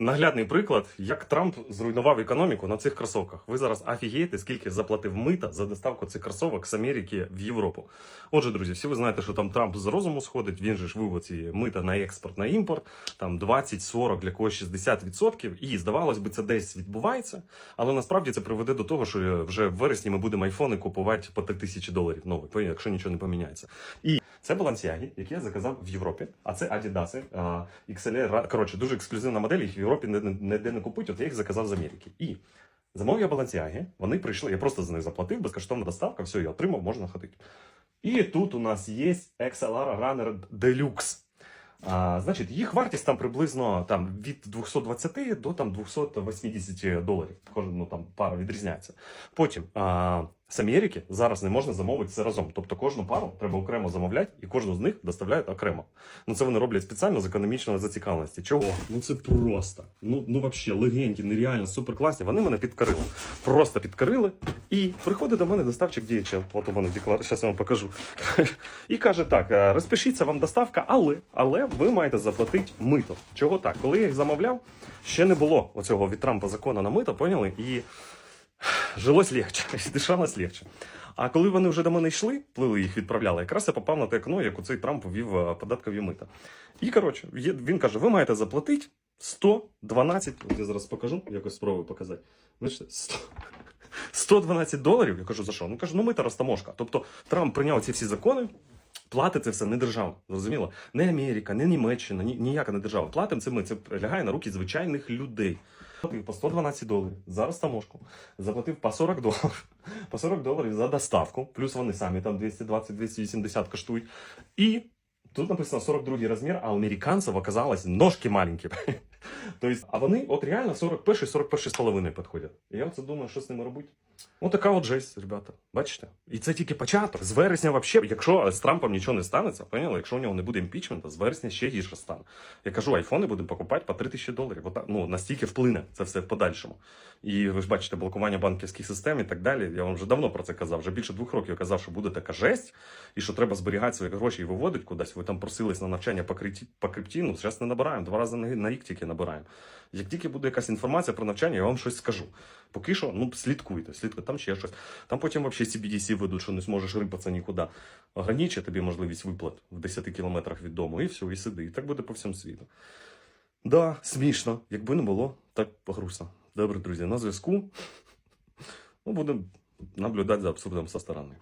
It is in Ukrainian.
Наглядний приклад, як Трамп зруйнував економіку на цих кросовках. Ви зараз офігієте, скільки заплатив мита за доставку цих кросовок з Америки в Європу. Отже, друзі, всі ви знаєте, що там Трамп з розуму сходить. Він же ж вивод ці мита на експорт, на імпорт, там 20, 40, для когось 60%. І здавалось би, це десь відбувається. Але насправді це приведе до того, що вже в вересні ми будемо айфони купувати по 3 тисячі доларів нових, якщо нічого не поміняється. І це балансіаги, які я заказав в Європі, а це Адідаси, XLR, коротше, дуже ексклюзивна модель, їх Європі ніде не, купують, от я їх заказав з Америки. І замовив я балансіаги, вони прийшли, я просто за них заплатив, безкоштовна доставка, все, я отримав, можна ходити. І тут у нас є XLR Runner Deluxe. А, значить, їх вартість там приблизно там, від 220 до там, 280 доларів. Кожен ну, там, пара відрізняється. Потім а, з Америки зараз не можна замовити це разом. Тобто кожну пару треба окремо замовляти, і кожну з них доставляють окремо. Ну це вони роблять спеціально з економічної зацікавленості. Чого? Ну це просто. Ну, ну взагалі, легенькі, нереально, суперкласні. Вони мене підкорили. Просто підкорили. І приходить до мене доставчик діяча. От у мене деклар... Зараз я вам покажу. І каже: так, е, розпишіться вам доставка, але, але ви маєте заплатити мито. Чого так? Коли я їх замовляв, ще не було оцього від Трампа закону на мито, поняли? І жилось легче, дишалось легче. А коли вони вже до мене йшли, плили їх відправляли, якраз я попав на те окно, як оцей Трамп ввів е, податкові мита. І коротше, він каже: ви маєте заплатити 112, от я зараз покажу, якось спробую показати. Бачите, 100, 112 доларів. Я кажу, за що? Ну кажу, ну мита розтаможка. Тобто Трамп прийняв ці всі закони. Платить це все не держава, зрозуміло? Не Америка, не Німеччина, ні, ніяка не держава. Платимо це ми. Це лягає на руки звичайних людей. Заплатив по 112 доларів за таможку, заплатив по 40 доларів, по 40 доларів за доставку, плюс вони самі там 220-280 коштують. І тут написано 42 розмір, а у американців оказалось ножки маленькі. Тобто, а вони от реально 41 41 з половиною підходять. І я оце думаю, що з ними робити. Ось така от жесть, ребята. Бачите? І це тільки початок. З вересня взагалі, якщо з Трампом нічого не станеться, поняли? Якщо у нього не буде імпічменту, з вересня ще гірше стане. Я кажу, айфони будемо покупати по 3 тисячі доларів. Отак, ну, настільки вплине це все в подальшому. І ви ж бачите, блокування банківських систем і так далі. Я вам вже давно про це казав. Вже більше двох років я казав, що буде така жесть, і що треба зберігати свої гроші і виводити кудись. Ви там просились на навчання по крипті, по крипті. Ну, зараз не набираємо, два рази на рік тільки набираємо. Як тільки буде якась інформація про навчання, я вам щось скажу. Поки що, ну слідкуйте, слідкуйте, там ще щось. Там потім взагалі CBDC ведуть, що не зможеш рипатися нікуди. Ограничить тобі можливість виплат в 10 кілометрах від дому, і все, і сиди. І так буде по всьому світу. Да, смішно. Якби не було, так грустно. Добре, друзі, на зв'язку. Ну, будемо наблюдати за абсурдом со сторони.